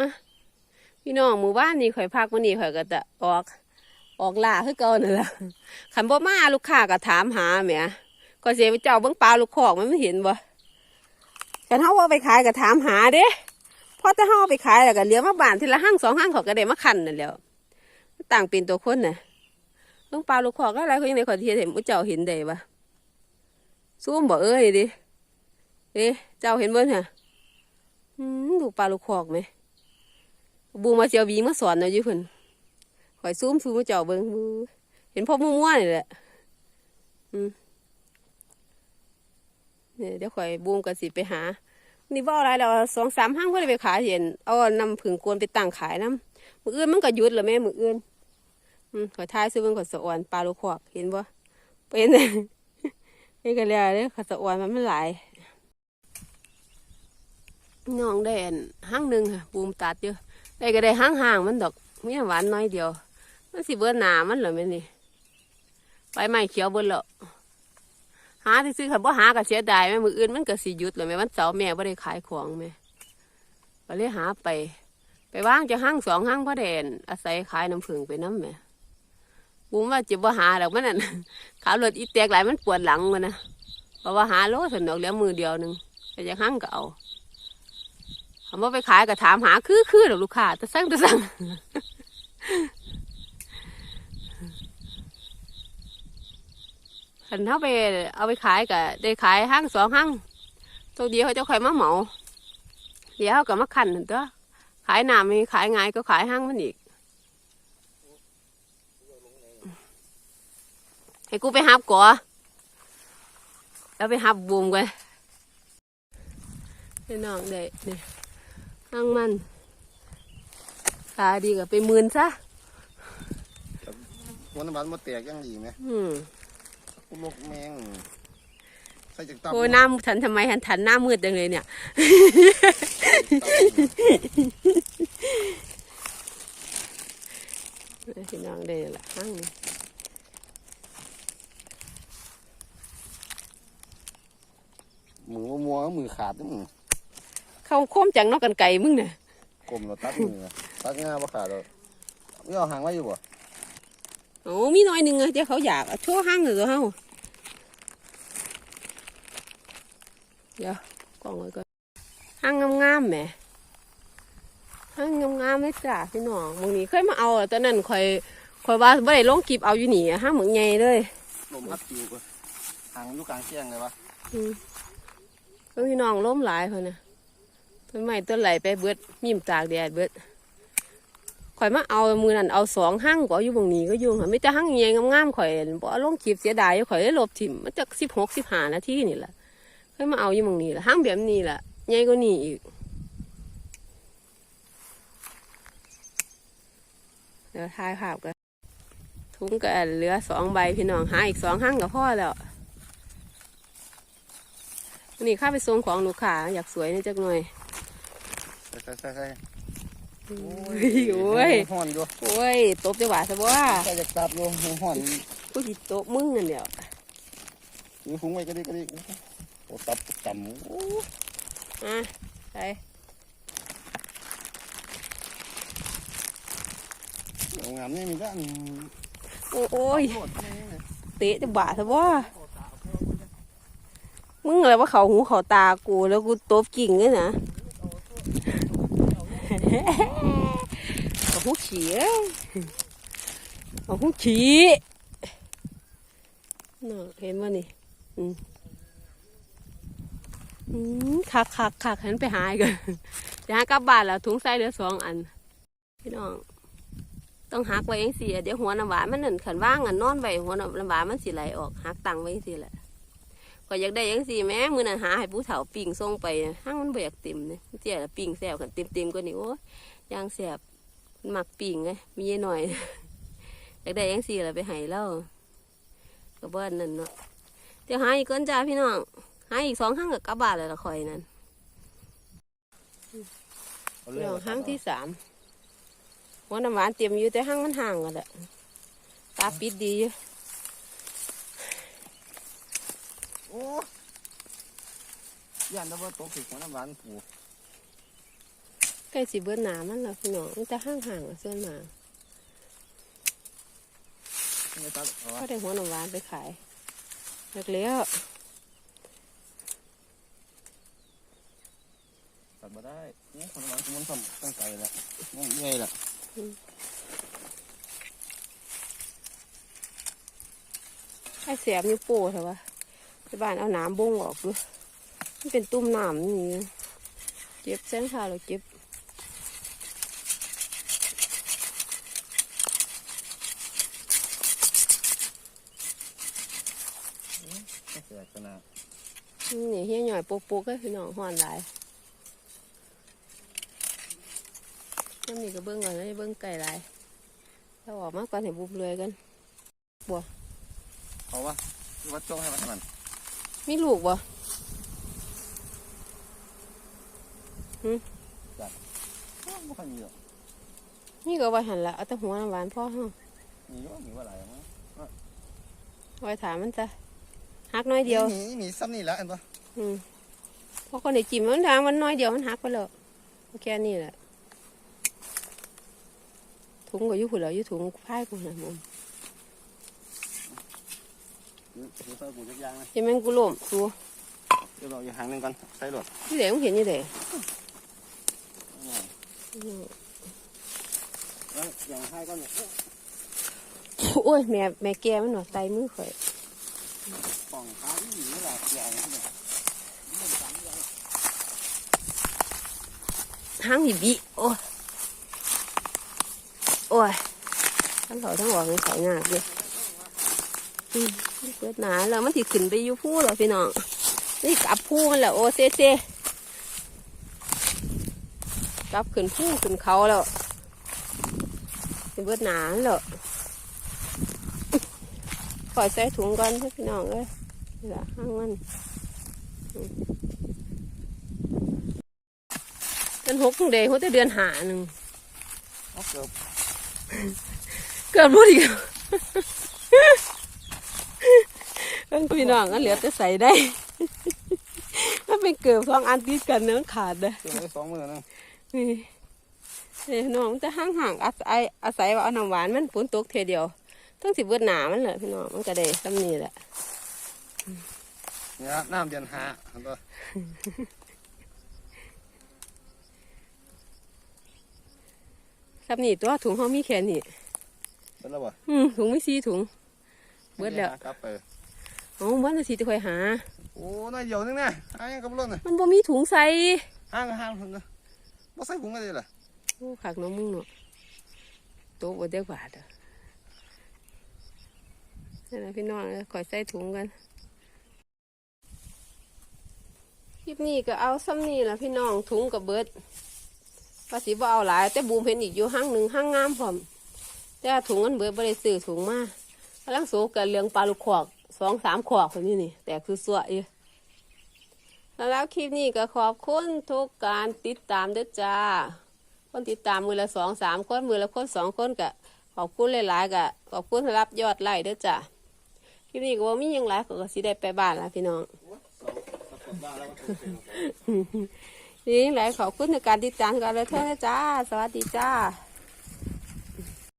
อะพี่น้องหมู่บ้านนี่ข่อยพักวันนี้ข่อยก็จะออก ออกล่าคือเก่านั่นแหละขันบ่มาลูกค้าก็ถามหาแหมก็เสียไปเจ้าเบิ่งปลาลูกคอกมันไม่เห็นบ่กันเฮาว่าไปขายก็ถามหาเด้พอแต่เฮาเอาไปขายแล้วก็เหลือมาบ้านทีละห้างสองห้างเขาก็ได้มาคันนั่นแหล้วต่างเป็นตัวคนน่ะเบิ่งปลาลูกคอก็อะไรเขายังได้ขอเทียนเห็นเจ้าเห็นได้บ่ซูมบ่เอ้ยดิเอ๊ะเจ้าเห็นเบิ่งฮะอืมลูกปลาลูกคอกไหม บูมาเสียวบีมาสอนเนาะอยู่เพิ่นข่อยซูมซูมมาเจ้าเบิ้งมือเห็นพ่อมั่วๆนี่แหละอืมเนี่ยเดี๋ยวข่อยบูมกับสิไปหา นี่บ่าอะไรแล้วสองสามห้างเพื่อไปขายเห็นเอานำผึ่งกวนไปตั้งขายน้ำมืออื่นมันก็ยุดแล้วแม่มืออื่นอืมขอยทายซื้อเบิ่งขอสะอวนปลาลูกควักเห็นบ่เป็นเฮ็ดกันแล้วเด้อข่อสะอวนมันไมันหลายน้องได้อันห้างหนึ่งค่ะบูมตัดเยอะ ได้ก็ได้ห้างห่างๆมันดอกมีหวานน้อยเดียว มันสิเบิดหนามันเหรอแม่นี่ใบไม้เขียวเบิดแล้วหาที่ซื้อค่ะบ่หาก็เสียดายแม่มืออื่นมันก็สิหยุดแล้วแม่วันเสาร์แม่บ่ได้ขายของแม่ก็เลยหาไป ไปว่างจะห้างสองห้างพ่อแดนอาศัยขายน้ำผึ้งไปน้ำแม่บุ้มว่าจะบ่หาดอกมันนั่นขารถอีแตกหลายมันปวดหลังมันนะเพราะว่าหาโลสนดอกแล้วมือเดียวหนึ่งแต่จะห้างก็เอา คำว่าไปขายก็ถามหาคือคือดอลูกค้าแต่สั่งแต่สั่งขันเท่าไปเอาไปขายก็ได้ขายห้างสองห้างตัวเดียวเขาจะคอยมาเหมาเดี๋ยวเขาก็มาขันนั่นตัวขายน้ำมีขายไงายก็ขายห้างมันอีกให้กูไปหับก่อแล้วไปหับบูมกันให้น้องได้เนี่ย ห้างมัน ตาดีกับไปหมื่นซะวันน้ำมันมาแตกยังดีไหมอืมกูลกแมงใส่จากตับโอ้หน้าฉันทำไมฉันทันหน้ามืดจังเลยเนี่ย พี่น้องได้ละห้างนี้มือมัวๆมือขาดนี่มึง เข้าโค้มจังเนอกกันไก่มึงเนี่ยกลมเราตัดมือตัดง่ายบ่ขาดเราไม่เอาหางไว้อยู่บ่โอ้มีน้อยหนึ่งอะเดี๋ยวเขาอยากเอาโชว์ห้างเลยเหรอเฮาเดี๋ยวกล่องไว้ก่อนห้างงามๆแหมห้างงามๆไม่จ้าพี่น้องมึงนี้เคยมาเอาอะตอนนั้นคอยคอยว่าไม่ได้ลงคลิปเอาอยู่นี่อะห้างเหมือนไงเลยลมพัดปิวก็หางอยู่กลางแจ้งเลยวะอืมเพิ่นพี่น้องล้มหลายคนนะ ต้นไม้ต้นไหลไปเบิดมีมตากแดดเบิดข่อยมาเอามือนั่นเอาสองห้างก็อยู่บางนี้ก็อยู่ค่ะไม่แต่ห้างใหญ่งามๆข่อยบ่เอาลงคลิปเสียดายข่อยได้ลบทิมมันจะสิบหกสิบห้านาทีนี่แหละค่อยมาเอาอยู่บางนี้แหละห้างแบบนี้แหละใหญ่กว่านี้อีกเดี๋ยวถ่ายภาพกันถุงก็เหลือสองใบพี่น้องหาอีกสองห้างก็พอแล้วนนี้ข้าไปส่งของลูกค้าอยากสวยนี่จักหน่อย ใส่ใส่ใส่ใส่โอ้ยโอ้ยห่อนอยู่โอ้ยตบจะหวาซะบ่ว่าใส่จากตับอยู่ห่อนกูสิตบมึงนั่นเดียวมีฟุ้งไว้ก็ดีก็ดีโอ้ตับต่ำโอ้อะไปงามนี่มีด้านโอ้โอ้ยโลดนี่นะเตะจะบาซะบ่มึงอะไรว่าเขาหูเขาตากูแล้วกูตบกิ่งเลยนะ เขาหูขี้เอ้ยเขาหูขี้น่ะเห็นว่านี่อืมอืมคักคักคักหันไปหายกันจะหากลับบ้านแล้วถุงใส่เหลือสองอัน พี่น้อง ต้องหักไว้เองสิเดี๋ยวหัวน้ำหวานมันหนั่นขันว่างอันนอนไว้หัวน้ำหวานมันสิไหลออกหักตังไว้สิแหละ ก็อยากได้เองสิแม่มือนั้นหาให้ผู้เฒ่าปิ่งส่งไปนะห้างมันบ่อยากเต็มเนี่ยเจ๊ละปิ่งแซ่บกันเต็มเต็มๆกว่านี้โอ้ยย่างแซ่บมันมักปิ่งไงมีหน่อยอยากได้เองสิละไปให้เล่าก็เบิ้นนั่นเนาะเดี๋ยวหาอีกก้อนจ้าพี่น้องหาอีกสองห้างกับกลับบ้านแล้วละคอยนั่นเอาเดี๋ยวเอาห้างที่สามหัวน้ำหวานเตรียมอยู่แต่ห้างมันห่างกันแหละตาปิดดีอยู่ โอ้ย่านตะวันตกถึงหัวน้ำหวานกูใกล้สิเบิดหนามันแล้วพี่น้องมันจะห่างๆอะส่วนมากไม่ตัดเอาวะก็ได้หัวหนมหวานไปขายเลิกแล้วตัดมาได้นี่คนละมันทำตั้งใจละนี่ไงล่ะไอ้เสียบนิ้วโป้เถอะวะ ไปบ้านเอาหนามบงออกดูมันเป็นตุ้มหนามนี่เจ็บเส้นขาเราเจ็บไม่เสียขนาดนี่เฮียหน่อยโปกโปกก็พี่น้องห่อนหลายน้ำนี่ก็เบิ้งก่อนแล้วเบิ้งไก่หลายถ้าออกมาก่อนเห็นบุบเลยกันเอาวะวัดโจ้ให้มันมัน มีลูกบ่ไม่ค่อยมีหรอกนี่ก็ไว้หันละเอาแต่หัวน้ำหวานพ่อเฮามีว่ามีว่าอะไรมั้งไว้ถามมันจ้ะหักน้อยเดียวมีมีซ้ำนี่แล้วเห็นปะอืมเพราะคนได้จิ้มมันทางมันน้อยเดียวมันหักไปแล้วแค่นี้แหละถุงก็อยู่หุ่นแล้วอยู่ถุงพายกูนะมึง ดูใส่กูยักยางนะยังแม่งกูล้มดูเดี๋ยวเราอยู่ห่างหนึ่งก่อนใส่รถนี่เด็กมึงเห็นนี่เด็กแล้วอย่างให้ก็เนี่ยโอ้ยแม่แม่แกมันหนอไตมือข่อยป่องขาที่อยู่นี่แหละอย่างนี้เนี่ยหางหิบิโอ้ยโอ้ยทั้งเขาทั้งออกเลยใส่งาเลย อืมเปิดหนาแล้วมันถิขึ้นไปอยู่ผู้เหรอพี่น้องนี่กลับผู้มันแหละโอเซเซกลับขึ้นผู้ขึ้นเขาแล้วสิเบิดหนาแล้วปล่อยใส่ถุงก่อนเด้อพี่น้องเอ้ยนี่ละห้างมันอืมเดือนหกเดย์เขาจะเดือนหาหนึ่งเอาเกือบเกิด บ่ดีกเพิ่นพี่น้องก็เหลือแต่ใส่ได้ถ้าเป็นเกิดสองอันติดกันเนื้อขาดเลยเกือบได้สองมือนึงนี่เอ้ยน้องจะห่างห่างๆอาศัยอาศัยว่าเอาน้ำหวานมันฝนตกเทเดียวทั้งสิบเบิดหนามันเลยพี่น้องมันก็ได้ซ้ำนี่แหละเนี่ยน้ำเดือนหาเห็ซ้ำนี่ตัวถุงเขามีแค่นี้เป็นแล้วปะอืมถุงไม่ซีถุง เบิดแล้วกลับเออ มันจะสีจะคอยหา โอ้น้อยเดียวนึงเนี่ยหางกับรถน่ะมันบ่มีถุงใส่ห้างห้างคนนะบ่ใส่ถุงอะไรล่ะโอ้ขักน้องมึงเนาะโต๊ะบ่ได้บาทอะนี่นนะพี่น้องเอ้ยคอยใส่ถุงกันคลิปนี้ก็เอาซ้ำนี่แหละพี่น้องถุงกับเบิดภาษีบ่เอาหลาย แต่บูมเห็นอีกอยู่ห้างหนึ่งห้างงามพร้อมแต่ว่าถุงมันเบิดบ่ได้ซื้อถุงมากำลังโศกกันเรื่องปลาลูกขอก สองสามขอกคนนี้นี่ แต่คือสวยอยู่แล้วคลิปนี้ก็ขอบคุณทุกการติดตามด้อจ้า คนติดตามมือละสองสามคนมือละคนสองคนก็ขอบคุณหลายๆก็ขอบคุณสำหรับยอดไลค์ด้อจ้าคลิปนี้ก็ว่ามียังหลายก็สิได้ไปบ้านล้วพี่น้องนี่หลายขอบคุณในการติดตามกันเลยเท่านะจ้า สวัสดีจ้า